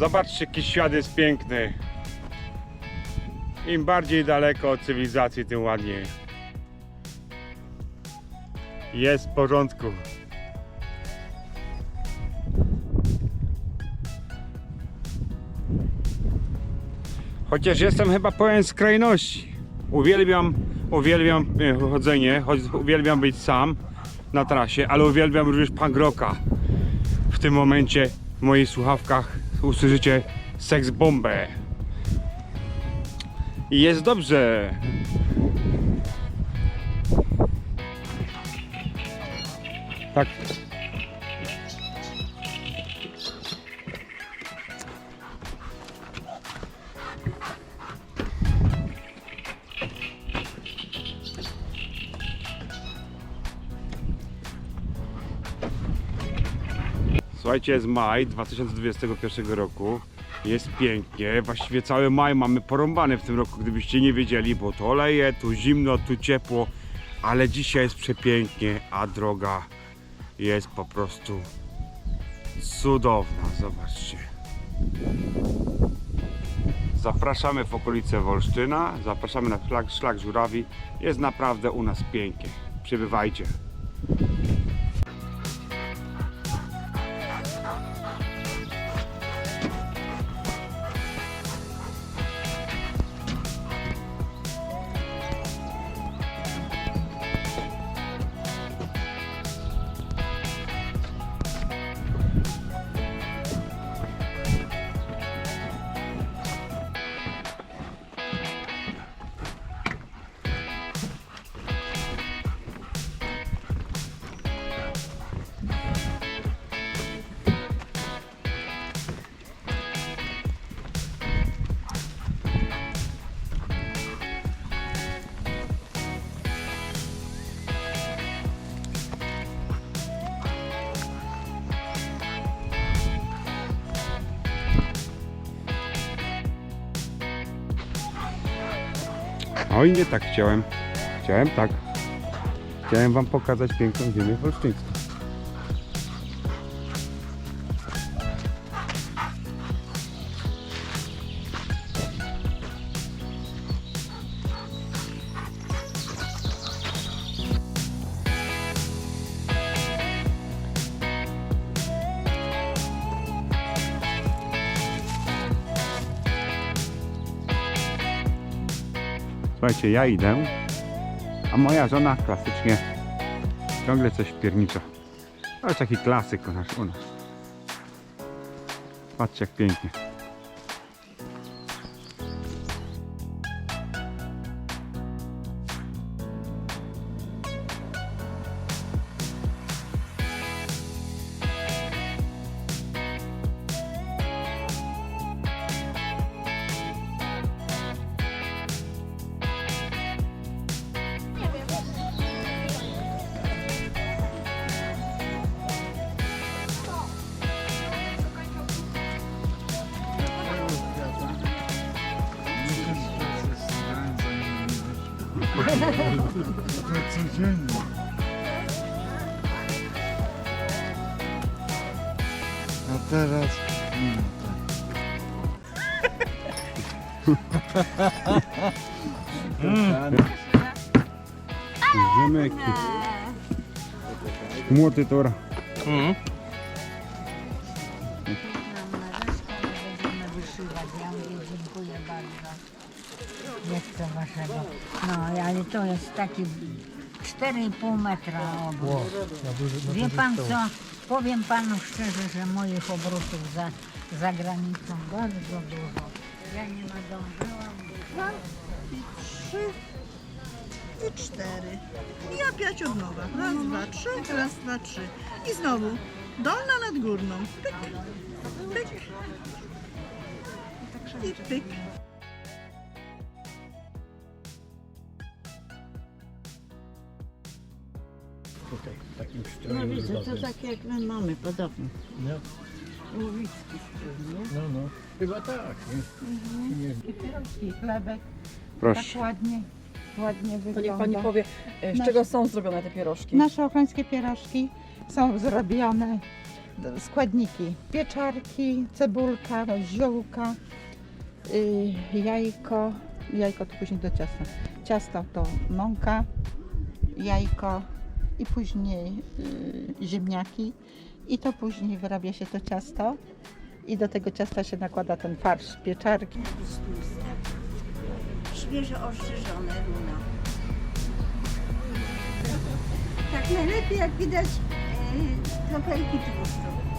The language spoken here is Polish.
Zobaczcie, jaki świat jest piękny. Im bardziej daleko od cywilizacji, tym ładniej. Jest w porządku. Chociaż jestem chyba pełen skrajności. Uwielbiam, uwielbiam e, chodzenie, uwielbiam być sam na trasie, ale uwielbiam również punk rocka. W tym momencie w moich słuchawkach usłyszycie seks bombę. I jest dobrze. Tak. Słuchajcie, jest maj 2021 roku. Jest pięknie. Właściwie cały maj mamy porąbany w tym roku, gdybyście nie wiedzieli, bo to leje, tu zimno, tu ciepło, ale dzisiaj jest przepięknie, a droga jest po prostu cudowna. Zobaczcie. Zapraszamy w okolice Wolsztyna, zapraszamy na szlak, szlak Żurawi. Jest naprawdę u nas pięknie. Przybywajcie. Oj, nie tak chciałem. Chciałem tak. Chciałem wam pokazać piękną ziemię wolsztyńską. Słuchajcie, ja idę, a moja żona klasycznie ciągle coś piernicza. To jest taki klasyk u nas. Patrzcie jak pięknie. Codziennie. A teraz minuta. Rzemyki. Młoty tora. Mhm. naszego. No, ale to jest taki 4,5 metra obrót. Wie pan co, powiem panu szczerze, że moich obrotów za, za granicą bardzo dużo. Ja nie nadążyłam. Dwa i trzy i cztery. Ja pięć od nowa. Raz, dwa, trzy, raz, dwa, trzy. I znowu dolna nad górną. Pyk, pyk i pyk. No widzę, to tak jak my mamy podobnie. No, Łowicki nie? no, no. Chyba tak. Nie? Nie. I pierogi, chlebek, Proszę. tak ładnie, ładnie To niech wygląda. Pani powie, e, z Nasz- czego są zrobione te pierożki? Nasze ochrońskie pierożki są zrobione składniki. Pieczarki, cebulka, ziółka, y, jajko. Jajko to później do ciasta. Ciasto to mąka, jajko i później y, ziemniaki. I to później wyrabia się to ciasto. I do tego ciasta się nakłada ten farsz pieczarki. świeżo ostrzyżone runo. Tak najlepiej jak widać e, kropelki tłuszczu.